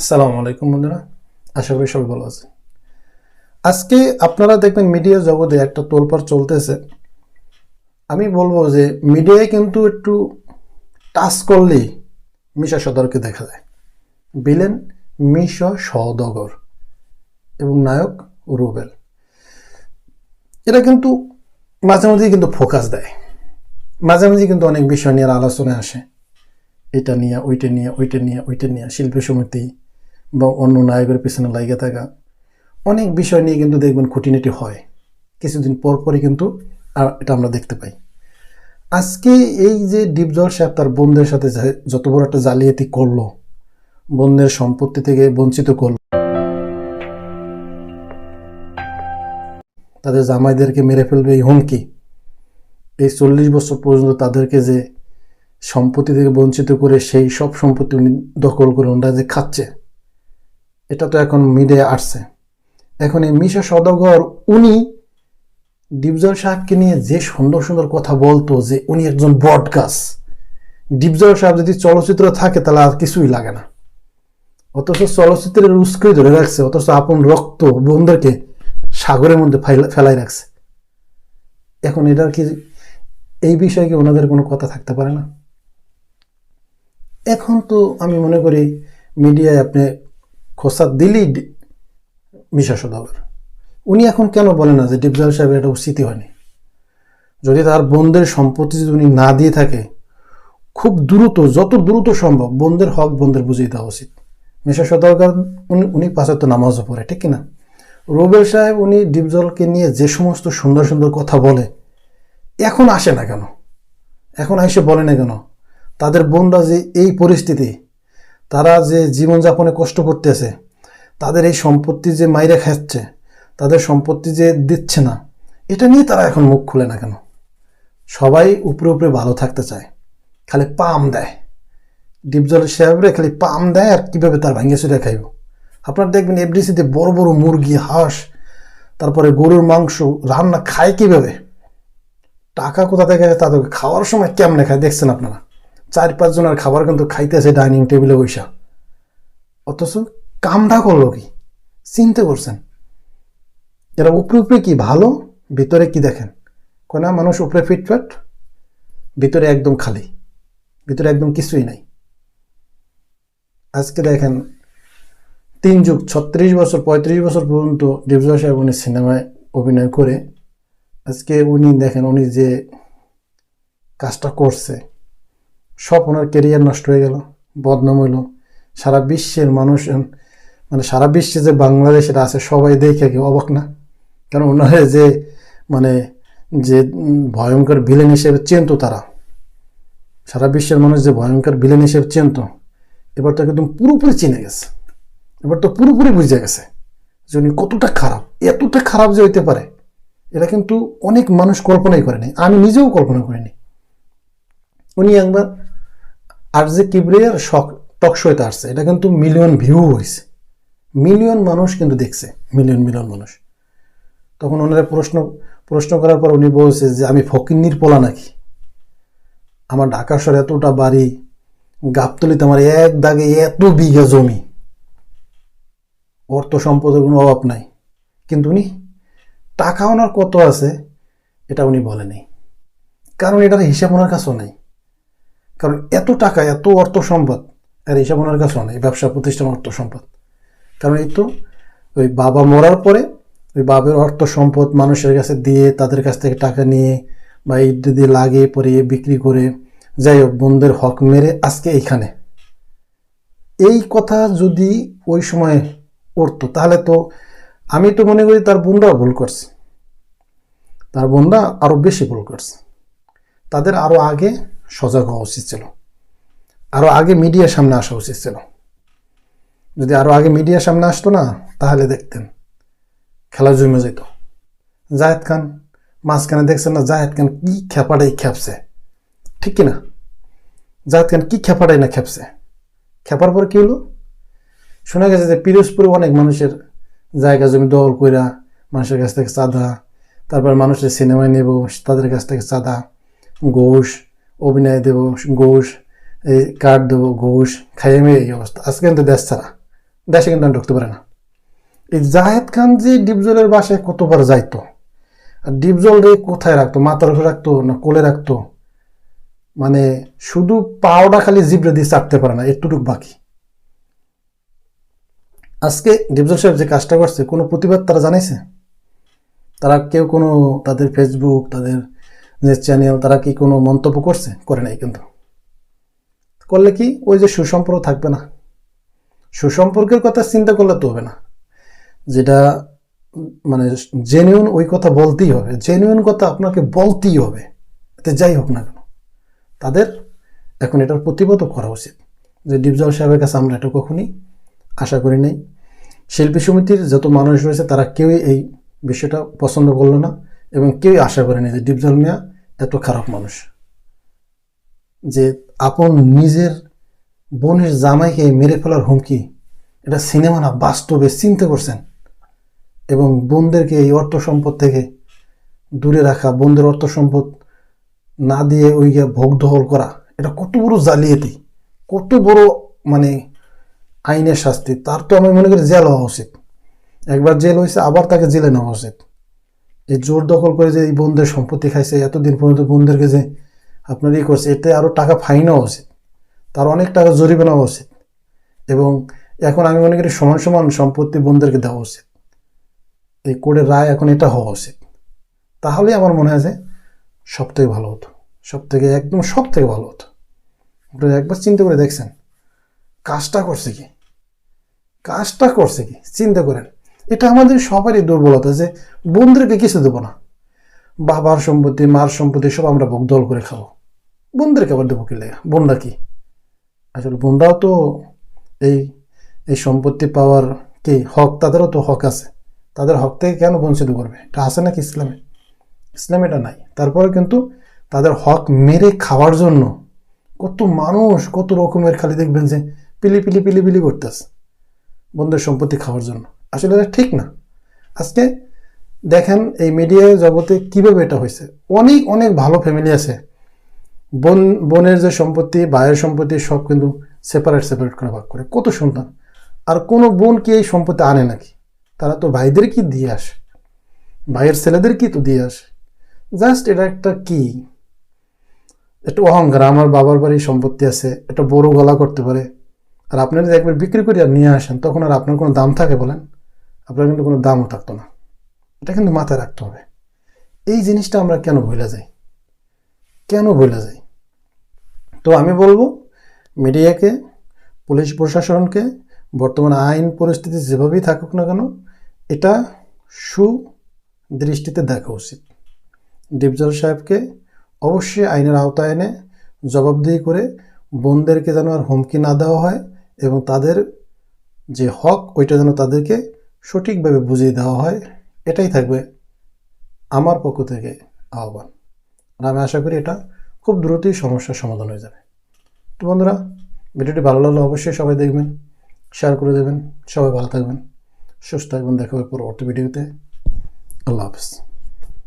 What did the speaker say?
আসসালামু আলাইকুম বন্ধুরা। আশা করি সবাই ভালো আছে আজকে আপনারা দেখবেন মিডিয়া জগতে একটা তোলপাড় চলতেছে। আমি বলব যে মিডিয়ায় কিন্তু একটু টাচ করলেই মিশা সদরকে দেখা যায়। বিলেন মিশা সদগর এবং নায়ক রুবেল। এটা কিন্তু মাঝে মাঝেই কিন্তু ফোকাস দেয়। মাঝে মাঝে কিন্তু অনেক বিষয় নিয়ে আলোচনায় আসে। এটা নিয়ে, ওইটা নিয়ে ওইটা নিয়ে ওইটা নিয়ে শিল্পী সমিতি বা অন্য নায়কের পিছনে লাগিয়ে থাকা, অনেক বিষয় নিয়ে কিন্তু দেখবেন খুঁটিনাটি হয়। কিছুদিন পর পরই কিন্তু আর এটা আমরা দেখতে পাই। আজকে এই যে ডিপজল সাহেব তার বোনদের সাথে যত বড় একটা জালিয়াতি করল বোনদের সম্পত্তি থেকে বঞ্চিত করল, তাদের জামাইদেরকে মেরে ফেলবে এই হুমকি, এই চল্লিশ বছর পর্যন্ত তাদেরকে যে সম্পত্তি থেকে বঞ্চিত করে সেই সব সম্পত্তি উনি দখল করে ওনারা যে খাচ্ছে এটা তো এখন মিডিয়া আসছে। এখন এই মিশা সদাগর উনি ডিপজল সাহেবকে নিয়ে যে সুন্দর সুন্দর কথা বলতো যে উনি একজন বটগাছ ডিপজল সাহেব যদি চলচ্চিত্র থাকে তাহলে আর কিছুই লাগে না। অথচ চলচ্চিত্রের উস্কে ধরে রাখছে, অথচ আপন রক্ত বোনদেরকে সাগরের মধ্যে ফেলাই রাখছে। এখন এটার কি, এই বিষয়ে কি ওনাদের কোনো কথা থাকতে পারে না? এখন তো আমি মনে করি মিডিয়ায় আপনি খোসা দিলেই ডি- মিশা সদাগর। উনি এখন কেন বলে না যে ডিপজল সাহেবের এটা উচিতই হয়নি? যদি তার বোনদের সম্পত্তি যদি উনি না দিয়ে থাকে, খুব দ্রুত, যত দ্রুত সম্ভব বোনদের হক বোনদের বুঝিয়ে দেওয়া উচিত। মিশা সদাগর, উনি উনি পাঁচাত্তর নামাজও পড়ে, ঠিক কিনা রুবেল সাহেব, উনি ডিপজলকে নিয়ে যে সমস্ত সুন্দর সুন্দর কথা বলে, এখন আসে না কেন? এখন এসে বলে না কেন? তাদের বোনরা যে এই পরিস্থিতি তারা যে জীবনযাপনে কষ্ট করতেছে, তাদের এই সম্পত্তি যে মাইরে খাচ্ছে, তাদের সম্পত্তি যে দিচ্ছে না, এটা নিয়ে তারা এখন মুখ খুলে না কেন? সবাই উপরে উপরে ভালো থাকতে চায়, খালি পাম দেয়। ডিপজল সাহেবরে খালি পাম দেয় আর কীভাবে তার ভাঙ্গে চুরে খাইব? আপনারা দেখবেন এফডিসিতে বড় বড় মুরগি, হাঁস, তারপরে গরুর মাংস রান্না খায় কীভাবে? টাকা কোথা থেকে তাদেরকে খাওয়ার সময় কেমনে খায়, দেখছেন আপনারা? চার পাঁচ জনের খাবার কিন্তু খাইতেছে ডাইনিং টেবিলে বৈশা। অথচ কামটা করল কি? চিনতে করছেন এরা উপরে উপরে কি ভালো ভিতরে কি দেখেন? কোনা মানুষ উপরে ফিটফাট ভিতরে একদম খালি ভিতরে একদম কিছুই নাই। আজকে দেখেন তিন যুগ ছত্রিশ বছর পঁয়ত্রিশ বছর পর্যন্ত ডিপজল সাহেব উনি সিনেমায় অভিনয় করে আজকে উনি দেখেন, উনি যে কাজটা করছে সব ওনার কেরিয়ার নষ্ট হয়ে গেল, বদনাম হইল। সারা বিশ্বের মানুষ মানে সারা বিশ্বে যে বাংলাদেশের আছে, সবাই দেখে কি অবাক না। কারণ ওনারা যে মানে যে ভয়ঙ্কর ভিলেন হিসেবে চেনতো তারা। সারা বিশ্বের মানুষ যে ভয়ঙ্কর ভিলেন হিসেবে চেনতো, এবার তো একদম পুরোপুরি চিনে গেছে। এবার তো পুরোপুরি বুঝে গেছে যে উনি কতটা খারাপ, এতটা খারাপ যে হইতে পারে। এটা কিন্তু অনেক মানুষ কল্পনাই করেনি, আমি নিজেও কল্পনা করিনি। উনি একবার আর যে কিবরিয়ার শখ, টক শোতে আসছে, এটা কিন্তু মিলিয়ন ভিউ হয়েছে মিলিয়ন মানুষ কিন্তু দেখছে, মিলিয়ন মিলিয়ন মানুষ। তখন ওনারা প্রশ্ন প্রশ্ন করার পর উনি বলছে যে, আমি ফকিন্নির পোলা নাকি? আমার ঢাকা শহরে এতটা বাড়ি, গাবতলিতে আমার এক দাগে এত বিঘা জমি। অর্থ সম্পদের কোনো অভাব নাই। কিন্তু উনি টাকা ওনার কত আছে, এটা উনি বলেনি কারণ এটার হিসাব ওনার কাছেও নাই। কারণ এত টাকা, এত অর্থ সম্পদ, আর হিসাব ওনার কাছেও নেই ব্যবসা প্রতিষ্ঠান অর্থ সম্পদ। কারণ এই তো, ওই বাবা মরার পরে ওই বাবার অর্থ সম্পদ মানুষের কাছে দিয়ে তাদের কাছ থেকে টাকা নিয়ে বা এই দিয়ে লাগিয়ে পরিয়ে বিক্রি করে, যাই হোক বোনদের হক মেরে আজকে এইখানে। এই কথা যদি ওই সময় করতো তাহলে তো আমি তো মনে করি তার বোনরাও ভুল করছে। তার বোনরা আরও বেশি ভুল করছে। তাদের আরও আগে সজাগ হওয়া উচিত ছিল। আরও আগে মিডিয়ার সামনে আসা উচিত ছিল। যদি আরও আগে মিডিয়ার সামনে আসতো না, তাহলে দেখতেন, খেলা জমে যেত। জাহেদ খান, মাঝখানে দেখছেন না জাহেদ খান কি খেপাটাই খেপছে? ঠিক কিনা? জাহেদ খান কী খেপাটাই না খেপছে? খেপার পর কী হলো? শোনা গেছে যে পিরোজপুরে অনেক মানুষের জায়গা জমি দখল কইরা মানুষের কাছ থেকে চাঁদা, তারপর মানুষের সিনেমায় নেব, তাদের কাছ থেকে চাঁদা, ঘুষ অভিনয় দেব, ঘোষ, এই কার্ড দেবো, ঘোষ, খাইয়ে মেয়ে, এই অবস্থা। আজকে কিন্তু দেশ ছাড়া। দেশে কিন্তু আর ঢুকতে পারে না। এই জাহেদ খান যে ডিপজলের বাসায় কতবার যাইতো, আর ডিপজল রে কোথায় রাখতো, মাথার উপরে রাখতো না কোলে রাখতো? মানে শুধু পাওটা খালি জিবরে দিয়ে চাপতে পারে না একটুটুক বাকি। আজকে ডিপজল সাহেব যে কাজটা করছে, কোনো প্রতিবাদ তারা জানাইছে? তারা কেউ কোনো তাদের ফেসবুক তাদের যে চ্যানেল তারা কি কোনো মন্তব্য করছে? করে নাই কিন্তু। করলে কি? ওই যে সুসম্পর্ক থাকবে না। সুসম্পর্কের কথা চিন্তা করলে তো হবে না। যেটা মানে জেনুইন ওই কথা বলতেই হবে। জেনুইন কথা আপনাকে বলতেই হবে। এতে যাই হোক না কেন। তাদের এখন এটার প্রতিবাদও করা উচিত। যে ডিপজল সাহেবের কাছে আমরা এটা কখনই আশা করি নাই। শিল্পী সমিতির যত মানুষ রয়েছে, তারা কেউই এই বিষয়টা পছন্দ করল না এবং কেউই আশা করেনি যে ডিপজল মিয়া এত খারাপ মানুষ। যে আপন নিজের বোনের জামাইকে মেরে ফেলার হুমকি, এটা সিনেমা না, বাস্তবে চিন্তা করছেন এবং বোনদেরকে এই অর্থ সম্পদ থেকে দূরে রাখা, বোনদের অর্থ সম্পদ না দিয়ে ওই ভোগ দখল করা, এটা কত বড় জালিয়াতি, কত বড় মানে আইনের শাস্তি, তার তো আমি মনে করি জেল হওয়া উচিত। একবার জেল হয়েছে আবার তাকে জেলে নেওয়া উচিত। এই জোর দখল করে যে এই বোনদের সম্পত্তি খাইছে, এতদিন পর্যন্ত বোনদেরকে যে আপনার ই করছে, এতে আরও টাকা ফাইন হওয়া উচিত। তার অনেক টাকা জরিমানা হওয়া উচিত। এবং এখন আমি মনে করি সমান সমান সম্পত্তি বোনদেরকে দেওয়া উচিত। এই কোর্টের রায় এখন এটা হওয়া উচিত। তাহলে আমার মনে হয় যে সব থেকে ভালো হতো। সব থেকে একদম সব থেকে ভালো হতো। আপনারা একবার চিন্তা করে দেখছেন। কাজটা করছে কি? কাজটা করছে কি? চিন্তা করেন। এটা আমাদের সবারই দুর্বলতা যে বোনদেরকে কিছু দেবো না। বাবার সম্পত্তি, মার সম্পত্তি সব আমরা ভোগ দল করে খাব। বোনদেরকে আবার দেবো কি লেগা? বোনরা কি? আসলে বোনরাও তো এই এই সম্পত্তি পাওয়ার কি হক? তাদেরও তো হক আছে। তাদের হক থেকে কেন বঞ্চিত করবে? এটা আছে নাকি ইসলামে? ইসলামে এটা নাই। তারপরে কিন্তু তাদের হক মেরে খাওয়ার জন্য কত মানুষ কত রকমের খালি দেখবেন যে পিলি পিলি পিলি পিলি করতেছে। বন্ধুর সম্পত্তি খাওয়ার জন্য। আসলে এটা ঠিক না। আজকে দেখেন এই মিডিয়া জগতে কীভাবে এটা হয়েছে। অনেক অনেক ভালো ফ্যামিলি আছে। বোন, বোনের যে সম্পত্তি, ভাইয়ের সম্পত্তি, সব কিন্তু সেপারেট সেপারেট করে ভাগ করে। কত সন্তান। আর কোনো বোন কি এই সম্পত্তি আনে নাকি? তারা তো ভাইদের কি দিয়ে আসে? ভাইয়ের ছেলেদের কি তো দিয়ে আসে? জাস্ট এটা একটা কি? একটু অহংকার। আমার বাবার বাড়ির সম্পত্তি আছে, একটা বড় গলা করতে পারে। আর আপনারা যদি একবার বিক্রি করে আর নিয়ে আসেন, তখন আর আপনার কোনো দাম থাকে বলেন? আপনার কিন্তু কোনো দামও থাকতো না। এটা কিন্তু মাথায় রাখতে হবে। এই জিনিসটা আমরা কেন ভুলে যাই? কেন ভুলে যাই? তো আমি বলব, মিডিয়াকে, পুলিশ প্রশাসনকে, বর্তমান আইন পরিস্থিতি যেভাবেই থাকুক না কেন, এটা সুদৃষ্টিতে দেখা উচিত। ডিপজল সাহেবকে অবশ্যই আইনের আওতায় এনে জবাবদিহি করে বোনদেরকে যেন আর হুমকি না দেওয়া হয় এবং তাদের যে হক, ওইটা যেন তাদেরকে সঠিকভাবে বুঝিয়ে দেওয়া হয়, এটাই থাকবে আমার পক্ষ থেকে আহ্বান। আর আমি আশা করি এটা খুব দ্রুতই সমস্যার সমাধান হয়ে যাবে। তো বন্ধুরা, ভিডিওটি ভালো লাগলে অবশ্যই সবাই দেখবেন শেয়ার করে দেবেন, সবাই ভালো থাকবেন, সুস্থ থাকবেন, দেখা হবে পরবর্তী ভিডিওতে। আল্লাহ হাফিজ।